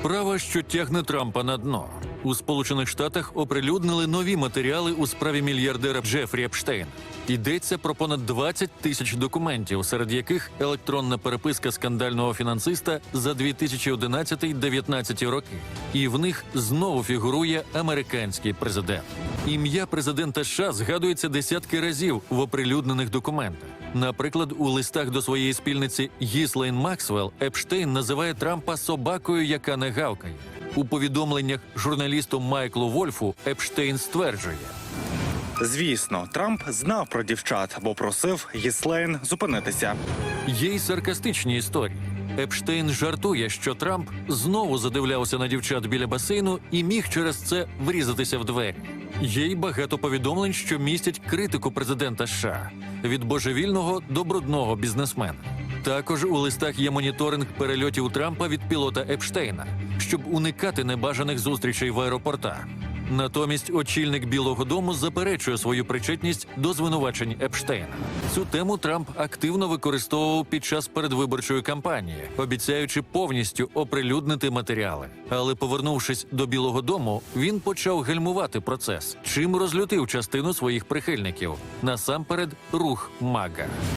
Справа, що тягне Трампа на дно. У Сполучених Штатах оприлюднили нові матеріали у справі мільярдера Джефрі Епштейн. Йдеться про понад 20 тисяч документів, серед яких електронна переписка скандального фінансиста за 2011-19 роки. І в них знову фігурує американський президент. Ім'я президента США згадується десятки разів в оприлюднених документах. Наприклад, у листах до своєї спільниці Гіслейн Максвелл Епштейн називає Трампа собакою, яка не гавкає. У повідомленнях журналісту Майклу Вольфу Епштейн стверджує. Звісно, Трамп знав про дівчат, бо просив Гіслейн зупинитися. Є й саркастичні історії. Епштейн жартує, що Трамп знову задивлявся на дівчат біля басейну і міг через це врізатися в двері. Є й багато повідомлень, що містять критику президента США від божевільного до брудного бізнесмена. Також у листах є моніторинг перельотів Трампа від пілота Епштейна, щоб уникати небажаних зустрічей в аеропортах. Натомість очільник Білого Дому заперечує свою причетність до звинувачень Епштейна. Цю тему Трамп активно використовував під час передвиборчої кампанії, обіцяючи повністю оприлюднити матеріали. Але повернувшись до Білого Дому, він почав гальмувати процес, чим розлютив частину своїх прихильників насамперед рух Мага.